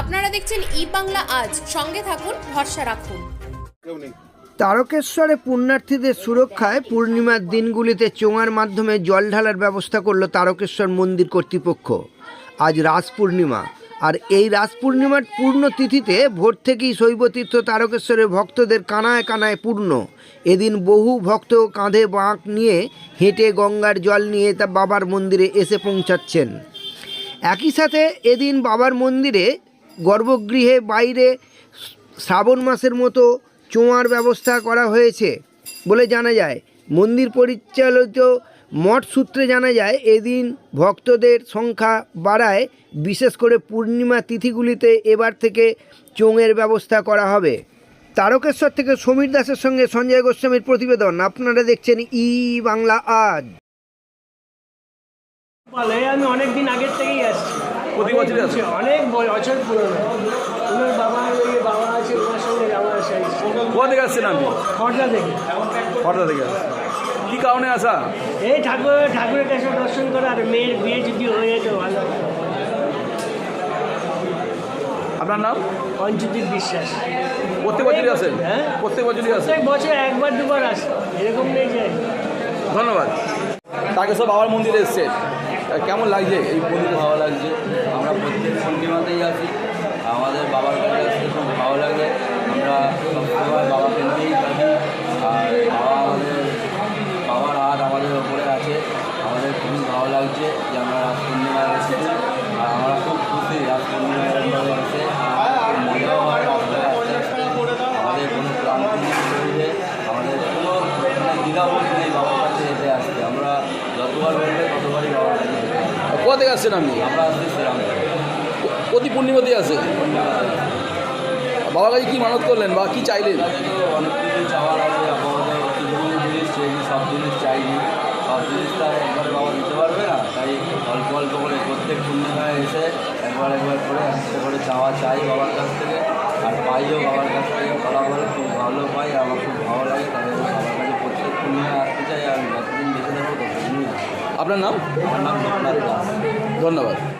আপনারা দেখছেন ই বাংলা আজ। সঙ্গে থাকুন ভরসা রাখুন। তারকেশ্বরে পুণ্যার্থীদের সুরক্ষায় পূর্ণিমার দিনগুলিতে চোঙার মাধ্যমে জল ঢালার ব্যবস্থা করল তারকেশ্বর মন্দির কর্তৃপক্ষ। আজ রাস পূর্ণিমা আর এই রাস পূর্ণিমার পূর্ণ তিথিতে ভোর থেকেই শৈবতীর্থ তারকেশ্বরের ভক্তদের কানায় কানায় পূর্ণ। এদিন বহু ভক্ত কাঁধে বাঁক নিয়ে হেঁটে গঙ্গার জল নিয়ে তা বাবার মন্দিরে এসে পৌঁছাচ্ছেন। একই সাথে এদিন বাবার মন্দিরে গর্ভগৃহে বাইরে শ্রাবণ মাসের মতো চোঁয়ার ব্যবস্থা করা হয়েছে বলে জানা যায়। মন্দির পরিচালিত মঠ সূত্রে জানা যায়, এদিন ভক্তদের সংখ্যা বাড়ায়, বিশেষ করে পূর্ণিমা তিথিগুলিতে এবার থেকে চোঙের ব্যবস্থা করা হবে। তারকেশ্বর থেকে সমীর দাসের সঙ্গে সঞ্জয় গোস্বামীর প্রতিবেদন, আপনারা দেখছেন ই বাংলা আজ। আমি অনেক দিন আগের থেকেই আসছি। প্রতি বছরই আসেন? অনেক বছর পুরনো। ওনার বাবা ওই বাবা আছে ওনার সঙ্গে যাওয়া আসা কোথা থেকে আসছেন আপনি? খড়দা থেকে। হঠাৎ থেকে আসছেন। কারণে আসা? এই ঠাকুর ঠাকুরের কাছে দর্শন করা আর মেয়ের বিয়ে যদি হয়ে যেত ভালো আপনার নাম? পঞ্চজিৎ বিশ্বাস। প্রত্যেক বছরই আসেন? হ্যাঁ। প্রত্যেক বছরই আসেন? প্রত্যেক বছর একবার দুবার আসে। এরকম নেই যে ধন্যবাদ। তাকে সব বাবার মন্দিরে এসছেন আহ, কেমন লাগছে? এই মন্দিরে ভালো লাগছে। আমরা প্রত্যেক পূর্ণিমাতেই আছি। আমাদের বাবার কাছে আসতে খুব ভালো লাগে আমরা সবসময় বাবাকে নিয়েই থাকি। আর বাবা আমাদের, বাবার হাত আমাদের ওপরে আছে। আমাদের খুবই ভালো লাগছে যে আমরা পূর্ণিমায় এসেছি আর আমরা খুব খুশি রাজ পূর্ণিমায় এসে আর খুব মজাও হয় রাস্তায় আস্তে আস্তে আমাদের কোনো ক্লান্তি নেই শরীরে আমাদের কোনো মানে দ্বিধাবোধ নেই বাবার কাছে যেতে আসতে আমরা যতবার বলবে ততবারই বাবার কাছে যেতে কোথা থেকে আসছেন আপনি প্রতি পূর্ণিমাতেই আসে বাবার কাছে কী মানত করলেন বা কী চাইলেন? আছে সব জিনিস চাইনি সব আর বাবা দিতে পারবে না তাই অল্প অল্প করে প্রত্যেক এসে একবার একবার করে চাওয়া চাই বাবার কাছ থেকে আর পাইও বাবার কাছ থেকে খুব ভালো পাই আমার খুব ভালো লাগে তাই কাছে প্রত্যেক পূর্ণিমায় আসতে চাই আমি আপনার নাম? ধন্যবাদ।